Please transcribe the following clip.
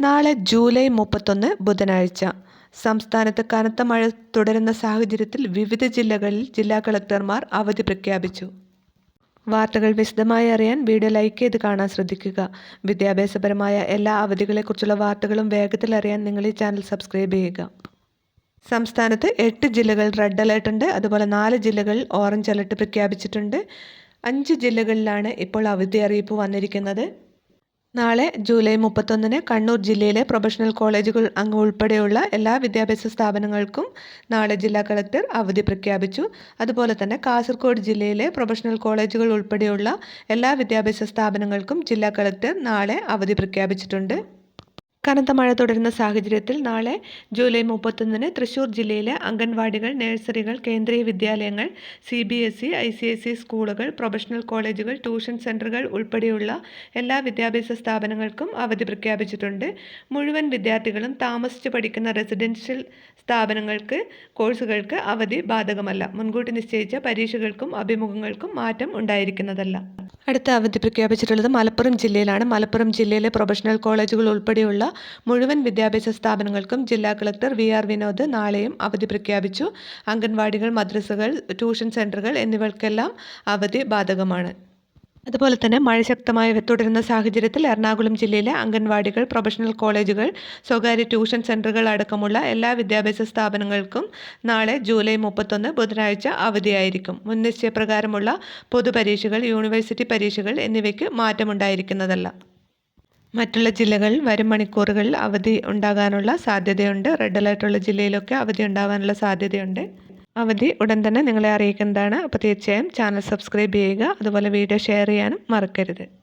നാളെ ജൂലൈ മുപ്പത്തൊന്ന് ബുധനാഴ്ച. സംസ്ഥാനത്ത് കനത്ത മഴ തുടരുന്ന സാഹചര്യത്തിൽ വിവിധ ജില്ലകളിൽ ജില്ലാ കളക്ടർമാർ അവധി പ്രഖ്യാപിച്ചു. വാർത്തകൾ വിശദമായി അറിയാൻ വീഡിയോ ലൈക്ക് ചെയ്ത് കാണാൻ ശ്രദ്ധിക്കുക. വിദ്യാഭ്യാസപരമായ എല്ലാ അവധികളെക്കുറിച്ചുള്ള വാർത്തകളും വേഗത്തിൽ അറിയാൻ നിങ്ങൾ ഈ ചാനൽ സബ്സ്ക്രൈബ് ചെയ്യുക. സംസ്ഥാനത്ത് എട്ട് ജില്ലകൾ റെഡ് അലേർട്ട് ഉണ്ട്. അതുപോലെ നാല് ജില്ലകളിൽ ഓറഞ്ച് അലർട്ട് പ്രഖ്യാപിച്ചിട്ടുണ്ട്. അഞ്ച് ജില്ലകളിലാണ് ഇപ്പോൾ അവധി അറിയിപ്പ് വന്നിരിക്കുന്നത്. നാളെ ജൂലൈ മുപ്പത്തൊന്നിന് കണ്ണൂർ ജില്ലയിലെ പ്രൊഫഷണൽ കോളേജുകൾ അംഗ ഉൾപ്പെടെയുള്ള എല്ലാ വിദ്യാഭ്യാസ സ്ഥാപനങ്ങൾക്കും നാളെ ജില്ലാ കളക്ടർ അവധി പ്രഖ്യാപിച്ചു. അതുപോലെ തന്നെ കാസർഗോഡ് ജില്ലയിലെ പ്രൊഫഷണൽ കോളേജുകൾ ഉൾപ്പെടെയുള്ള എല്ലാ വിദ്യാഭ്യാസ സ്ഥാപനങ്ങൾക്കും ജില്ലാ കളക്ടർ നാളെ അവധി പ്രഖ്യാപിച്ചിട്ടുണ്ട്. കനത്ത മഴ തുടരുന്ന സാഹചര്യത്തിൽ നാളെ ജൂലൈ മുപ്പത്തൊന്നിന് തൃശൂർ ജില്ലയിലെ അംഗൻവാടികൾ നഴ്സറികൾ കേന്ദ്രീയ വിദ്യാലയങ്ങൾ C B S E I C S E സ്കൂളുകൾ പ്രൊഫഷണൽ കോളേജുകൾ ട്യൂഷൻ സെന്ററുകൾ ഉൾപ്പെടെയുള്ള എല്ലാ വിദ്യാഭ്യാസ സ്ഥാപനങ്ങൾക്കും അവധി പ്രഖ്യാപിച്ചിട്ടുണ്ട്. മുഴുവൻ വിദ്യാർത്ഥികളും താമസിച്ച് പഠിക്കുന്ന റെസിഡൻഷ്യൽ സ്ഥാപനങ്ങൾക്ക് കോഴ്സുകൾക്ക് അവധി ബാധകമല്ല. മുൻകൂട്ടി നിശ്ചയിച്ച പരീക്ഷകൾക്കും അഭിമുഖങ്ങൾക്കും മാറ്റം ഉണ്ടായിരിക്കുന്നതല്ല. അടുത്ത അവധി പ്രഖ്യാപിച്ചിട്ടുള്ളത് മലപ്പുറം ജില്ലയിലാണ്. മലപ്പുറം ജില്ലയിലെ പ്രൊഫഷണൽ കോളേജുകൾ ഉൾപ്പെടെയുള്ള മുഴുവൻ വിദ്യാഭ്യാസ സ്ഥാപനങ്ങൾക്കും ജില്ലാ കളക്ടർ വി ആർ വിനോദ് നാളെയും അവധി പ്രഖ്യാപിച്ചു. അംഗൻവാടികൾ മദ്രസകൾ ട്യൂഷൻ സെന്ററുകൾ എന്നിവയ്ക്കെല്ലാം അവധി ബാധകമാണ്. അതുപോലെ തന്നെ മഴ ശക്തമായി തുടരുന്ന സാഹചര്യത്തിൽ എറണാകുളം ജില്ലയിലെ അംഗൻവാടികൾ പ്രൊഫഷണൽ കോളേജുകൾ സ്വകാര്യ ട്യൂഷൻ സെന്ററുകൾ അടക്കമുള്ള എല്ലാ വിദ്യാഭ്യാസ സ്ഥാപനങ്ങൾക്കും നാളെ ജൂലൈ മുപ്പത്തൊന്ന് ബുധനാഴ്ച അവധിയായിരിക്കും. മുൻനിശ്ചയപ്രകാരമുള്ള പൊതുപരീക്ഷകൾ യൂണിവേഴ്സിറ്റി പരീക്ഷകൾ എന്നിവയ്ക്ക് മാറ്റമുണ്ടായിരിക്കുന്നതല്ല. മറ്റുള്ള ജില്ലകളിൽ വരും മണിക്കൂറുകളിൽ അവധി ഉണ്ടാകാനുള്ള സാധ്യതയുണ്ട്. റെഡ് അലർട്ടുള്ള ജില്ലയിലൊക്കെ അവധി ഉണ്ടാകാനുള്ള സാധ്യതയുണ്ട്. അവധി ഉടൻ തന്നെ നിങ്ങളെ അറിയിക്കുന്നതാണ്. അപ്പോൾ തീർച്ചയായും ചാനൽ സബ്സ്ക്രൈബ് ചെയ്യുക. അതുപോലെ വീഡിയോ ഷെയർ ചെയ്യാനും മറക്കരുത്.